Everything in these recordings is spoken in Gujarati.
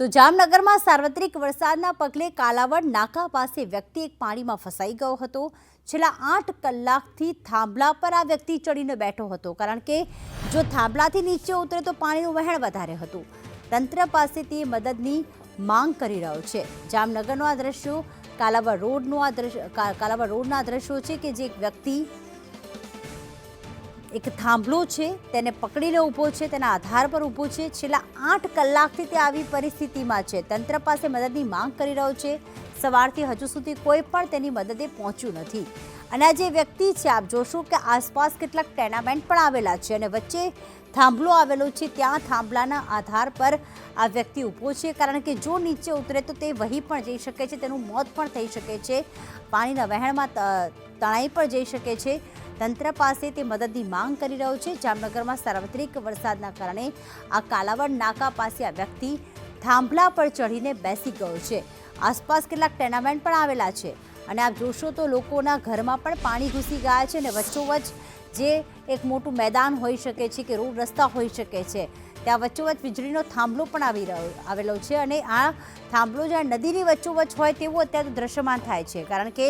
તો જામનગરમાં સાર્વત્રિક વરસાદના પગલે કાલાવડ નાકા પાસે વ્યક્તિ એક પાણીમાં ફસાઈ ગયો હતો. છેલ્લા આઠ કલાકથી થાંભલા પર આ વ્યક્તિ ચડીને બેઠો હતો. કારણ કે જો થાંભલાથી નીચે ઉતરે તો પાણીનું વહેણ વધારે હતું. તંત્ર પાસેથી મદદની માંગ કરી રહ્યો છે. જામનગરનું આ દ્રશ્યો કાલાવડ રોડનું આ દ્રશ્ય કાલાવડ રોડના દ્રશ્યો છે કે જે એક વ્યક્તિ એક થાંભલો છે, તેને પકડીને ઊભો છે, તેના આધાર પર ઊભો છે. છેલ્લા આઠ કલાકથી તે આવી પરિસ્થિતિમાં છે. તંત્ર પાસે મદદની માંગ કરી રહ્યો છે. સવારથી હજુ સુધી કોઈ પણ તેની મદદે પહોંચ્યું નથી. અને આ જે વ્યક્તિ છે, આપ જોશો કે આસપાસ કેટલાક ટેનામેન્ટ પણ આવેલા છે અને વચ્ચે થાંભલો આવેલો છે. ત્યાં થાંભલાના આધાર પર આ વ્યક્તિ ઊભો છે. કારણ કે જો નીચે ઉતરે તો તે વહી પણ જઈ શકે છે, તેનું મોત પણ થઈ શકે છે. પાણીના વહેણમાં તણાઈ પણ જઈ શકે છે. તંત્ર પાસે તે મદદની માંગ કરી રહ્યો છે. જામનગરમાં સાર્વત્રિક વરસાદના કારણે આ કાલાવડ નાકા પાસે આ વ્યક્તિ થાંભલા પર ચઢીને બેસી ગયો છે. આસપાસ કેટલાક ટેનામેન્ટ પણ આવેલા છે અને આપ જોશો તો લોકોના ઘરમાં પણ પાણી ઘૂસી ગયા છે અને વચ્ચોવચ્ચ જે એક મોટું મેદાન હોઈ શકે છે કે રોડ રસ્તા હોઈ શકે છે. ત્યાં વચ્ચોવચ્ચ વીજળીનો થાંભલો પણ આવી રહ્યો, આવેલો છે અને આ થાંભલો જ્યાં નદીની વચ્ચોવચ્ચ હોય તેવું અત્યારે દ્રશ્યમાન થાય છે. કારણ કે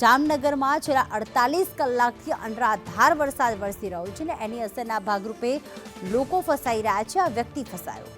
જામનગરમાં છેલ્લા અડતાલીસ કલાકથી અનરાધાર વરસાદ વરસી રહ્યો છે ને એની અસરના ભાગરૂપે લોકો ફસાઈ રહ્યા છે, આ વ્યક્તિ ફસાયો.